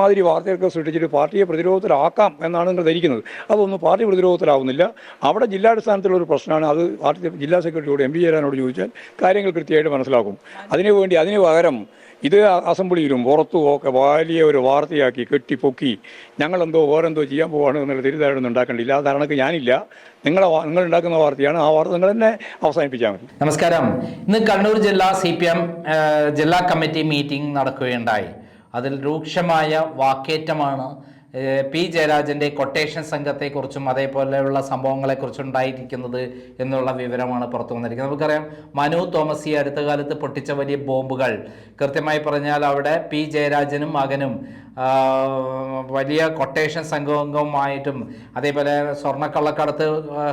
മാതിരി വാർത്തയൊക്കെ സൃഷ്ടിച്ചിട്ട് പാർട്ടിയെ പ്രതിരോധത്തിലാക്കാം എന്നാണ് നിങ്ങൾ ധരിക്കുന്നത്. അതൊന്നും പാർട്ടി പ്രതിരോധത്തിലാവുന്നില്ല. അവിടെ ജില്ലാടിസ്ഥാനത്തിലുള്ള ഒരു പ്രശ്നമാണ് അത് പാർട്ടി ജില്ലാ സെക്രട്ടറിയോട് എം പി ചേരാനോട് ചോദിച്ചാൽ കാര്യങ്ങൾ കൃത്യമായിട്ട് മനസ്സിലാക്കും. അതിനു വേണ്ടി അതിന് പകരം ഇത് അസംബ്ലിയിലും പുറത്തും ഒക്കെ വലിയ ഒരു വാർത്തയാക്കി കെട്ടിപ്പൊക്കി ഞങ്ങളെന്തോ വേറെന്തോ ചെയ്യാൻ പോവാണ് എന്നുള്ള തിരിതാഴൊന്നും ഉണ്ടാക്കേണ്ടില്ല ആ ധാരണക്ക് ഞാനില്ല. നിങ്ങളെ നിങ്ങൾ ഉണ്ടാക്കുന്ന വാർത്തയാണ്. ആ വാർത്ത നിങ്ങൾ തന്നെ അവസാനിപ്പിച്ചാൽ മതി. നമസ്കാരം. ഇന്ന് കണ്ണൂർ ജില്ലാ സി ജില്ലാ കമ്മിറ്റി മീറ്റിംഗ് നടക്കുകയുണ്ടായി. അതിൽ രൂക്ഷമായ വാക്കേറ്റമാണ് പി ജയരാജന്റെ കൊട്ടേഷൻ സംഘത്തെക്കുറിച്ചും അതേപോലെയുള്ള സംഭവങ്ങളെക്കുറിച്ചും ഉണ്ടായിരിക്കുന്നത് എന്നുള്ള വിവരമാണ് പുറത്തു വന്നിരിക്കുന്നത്. നമുക്കറിയാം മനു തോമസ് ഈ അടുത്ത കാലത്ത് പൊട്ടിച്ച വലിയ ബോംബുകൾ. കൃത്യമായി പറഞ്ഞാൽ അവിടെ പി ജയരാജനും മകനും വലിയ കൊട്ടേഷൻ സംഘവുമായിട്ടും അതേപോലെ സ്വർണക്കള്ളക്കടത്ത്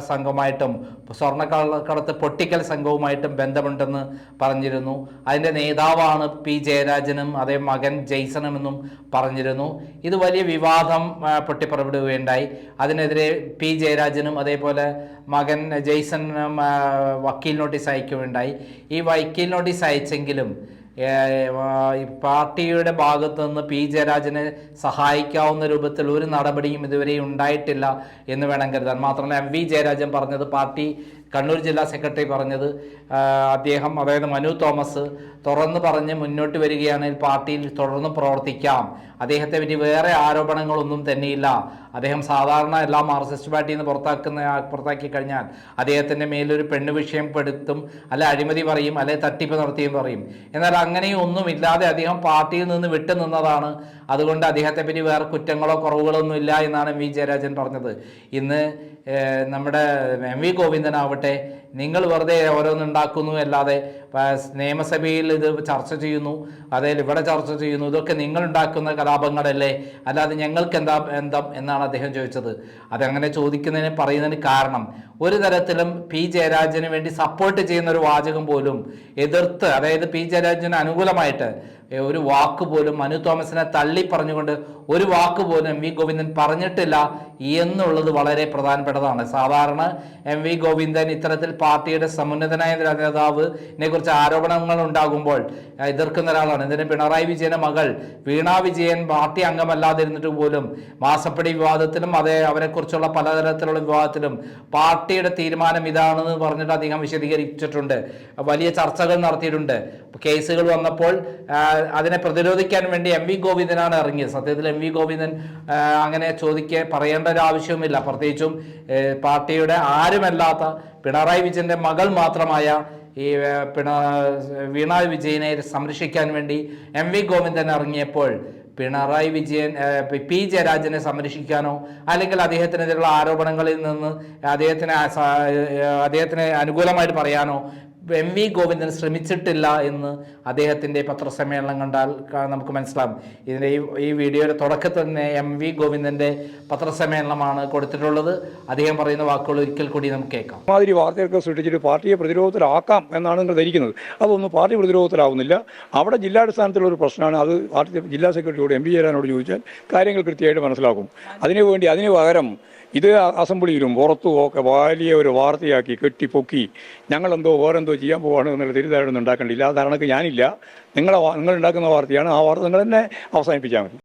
സംഘമായിട്ടും സ്വർണക്കള്ളക്കടത്ത് പൊട്ടിക്കൽ സംഘവുമായിട്ടും ബന്ധമുണ്ടെന്ന് പറഞ്ഞിരുന്നു. അതിന്റെ നേതാവാണ് പി ജയരാജനും അതേ മകൻ ജെയ്സണും എന്നും പറഞ്ഞിരുന്നു. ഇത് വലിയ വിവാദം പൊട്ടിപ്പുറപ്പെടുകയുണ്ടായി അതിനെതിരെ പി ജയരാജനും അതേപോലെ മകൻ ജെയ്സണും വക്കീൽ നോട്ടീസ് അയക്കുകയുണ്ടായി. ഈ വക്കീൽ നോട്ടീസ് അയച്ചെങ്കിലും പാർട്ടിയുടെ ഭാഗത്തു നിന്ന് പി. ജയരാജനെ സഹായിക്കാവുന്ന രൂപത്തിൽ ഒരു നടപടിയും ഇതുവരെ ഉണ്ടായിട്ടില്ല എന്ന് വേണം കരുതാൻ. മാത്രമല്ല എം. വി. ജയരാജൻ പറഞ്ഞത് പാർട്ടി കണ്ണൂർ ജില്ലാ സെക്രട്ടറി പറഞ്ഞത് അദ്ദേഹം അതായത് മനു തോമസ് തുറന്ന് പറഞ്ഞ് മുന്നോട്ട് വരികയാണെങ്കിൽ പാർട്ടിയിൽ തുടർന്ന് പ്രവർത്തിക്കാം. അദ്ദേഹത്തെ പറ്റി വേറെ ആരോപണങ്ങളൊന്നും തന്നെയില്ല. അദ്ദേഹം സാധാരണ എല്ലാ മാർക്സിസ്റ്റ് പാർട്ടിയിൽ നിന്ന് പുറത്താക്കുന്ന പുറത്താക്കി കഴിഞ്ഞാൽ അദ്ദേഹത്തിന്റെ മേലൊരു പെണ്ണ് വിഷയം പെടുത്തും അല്ല അഴിമതി പറയും അല്ലെ തട്ടിപ്പ് നടത്തിയും പറയും. എന്നാൽ അങ്ങനെയും ഒന്നുമില്ലാതെ അദ്ദേഹം പാർട്ടിയിൽ നിന്ന് വിട്ടു നിന്നതാണ് അതുകൊണ്ട് അദ്ദേഹത്തെ പറ്റി വേറെ കുറ്റങ്ങളോ കുറവുകളോ ഒന്നും ഇല്ല എന്നാണ് എം വി ജയരാജൻ പറഞ്ഞത്. ഇന്ന് നമ്മുടെ എം വി ഗോവിന്ദനാവട്ടെ നിങ്ങൾ വെറുതെ ഓരോന്നുണ്ടാക്കുന്നു അല്ലാതെ നിയമസഭയിൽ ഇത് ചർച്ച ചെയ്യുന്നു അതേ ഇവിടെ ചർച്ച ചെയ്യുന്നു ഇതൊക്കെ നിങ്ങൾ ഉണ്ടാക്കുന്ന കലാപങ്ങളല്ലേ? അല്ലാതെ ഞങ്ങൾക്ക് എന്താ ബന്ധം എന്നാണ് അദ്ദേഹം ചോദിച്ചത്. അതങ്ങനെ ചോദിക്കുന്നതിന് പറയുന്നതിന് കാരണം ഒരു തരത്തിലും പി ജയരാജന് വേണ്ടി സപ്പോർട്ട് ചെയ്യുന്ന ഒരു വാചകം പോലും എതിർത്ത് അതായത് പി ജയരാജന് അനുകൂലമായിട്ട് ഒരു വാക്ക് പോലും മനു തോമസിനെ തള്ളി പറഞ്ഞുകൊണ്ട് ഒരു വാക്ക് പോലും എം വി ഗോവിന്ദൻ പറഞ്ഞിട്ടില്ല എന്നുള്ളത് വളരെ പ്രധാനപ്പെട്ടതാണ്. സാധാരണ എം വി ഗോവിന്ദൻ ഇത്തരത്തിൽ പാർട്ടിയുടെ സമുന്നതനായ നേതാവിനെ കുറിച്ച് ആരോപണങ്ങൾ ഉണ്ടാകുമ്പോൾ എതിർക്കുന്ന ഒരാളാണ്. ഇതിന് പിണറായി വിജയന്റെ മകൾ വീണ വിജയൻ പാർട്ടി അംഗമല്ലാതിരുന്നിട്ട് പോലും മാസപ്പടി വിവാദത്തിലും അതേ അവരെക്കുറിച്ചുള്ള പലതരത്തിലുള്ള വിവാദത്തിലും പാർട്ടിയുടെ തീരുമാനം ഇതാണെന്ന് പറഞ്ഞിട്ട് അദ്ദേഹം വിശദീകരിച്ചിട്ടുണ്ട്. വലിയ ചർച്ചകൾ നടത്തിയിട്ടുണ്ട്. കേസുകൾ വന്നപ്പോൾ അതിനെ പ്രതിരോധിക്കാൻ വേണ്ടി എം വി ഗോവിന്ദനാണ് ഇറങ്ങിയത്. സത്യത്തിൽ എം വി ഗോവിന്ദൻ അങ്ങനെ അങ്ങനെ ചോദിക്കുക പറയേണ്ട ഒരു ആവശ്യവുമില്ല. പ്രത്യേകിച്ചും പാർട്ടിയുടെ ആരുമല്ലാത്ത പിണറായി വിജയന്റെ മകൾ മാത്രമായ ഈ പിണ വീണ വിജയനെ സംരക്ഷിക്കാൻ വേണ്ടി എം വി ഗോവിന്ദൻ ഇറങ്ങിയപ്പോൾ പിണറായി വിജയൻ പി- ജയരാജനെ സംരക്ഷിക്കാനോ അല്ലെങ്കിൽ അദ്ദേഹത്തിനെതിരെയുള്ള ആരോപണങ്ങളിൽ നിന്ന് അദ്ദേഹത്തിനെ അദ്ദേഹത്തിന് അനുകൂലമായിട്ട് പറയാനോ എം വി ഗോവിന്ദൻ ശ്രമിച്ചിട്ടില്ല എന്ന് അദ്ദേഹത്തിന്റെ പത്രസമ്മേളനം കണ്ടാൽ നമുക്ക് മനസ്സിലാവും. ഇതിന്റെ ഈ ഈ വീഡിയോയുടെ തുടക്കത്തിൽ തന്നെ എം വി ഗോവിന്ദന്റെ പത്രസമ്മേളനമാണ് കൊടുത്തിട്ടുള്ളത്. അദ്ദേഹം പറയുന്ന വാക്കുകൾ ഒരിക്കൽ കൂടി നമുക്ക് കേൾക്കാം. മാതിരി വാർത്തയൊക്കെ സൃഷ്ടിച്ചിട്ട് പാർട്ടിയെ പ്രതിരോധത്തിലാക്കാം എന്നാണ് നിങ്ങൾ ധരിക്കുന്നത്. അതൊന്നും പാർട്ടി പ്രതിരോധത്തിലാവുന്നില്ല. അവിടെ ജില്ലാടിസ്ഥാനത്തിലുള്ള ഒരു പ്രശ്നമാണ്. അത് പാർട്ടി ജില്ലാ സെക്രട്ടറിയോട് എം പി ചേരാനോട് ചോദിച്ചാൽ കാര്യങ്ങൾ കൃത്യമായിട്ട് മനസ്സിലാക്കും. അതിനു വേണ്ടി അതിന് പകരം ഇത് അസംബ്ലിയിലും പുറത്തും ഒക്കെ വലിയ ഒരു വാർത്തയാക്കി കെട്ടിപ്പൊക്കി ഞങ്ങളെന്തോ വേറെന്തോ ചെയ്യാൻ പോവാണ് എന്നുള്ള തിരിതാഴൊന്നും ഉണ്ടാക്കേണ്ടില്ല ആ ധാരണക്ക് ഞാനില്ല. നിങ്ങളെ നിങ്ങൾ ഉണ്ടാക്കുന്ന വാർത്തയാണ്. ആ വാർത്ത നിങ്ങൾ തന്നെ അവസാനിപ്പിച്ചാൽ മതി.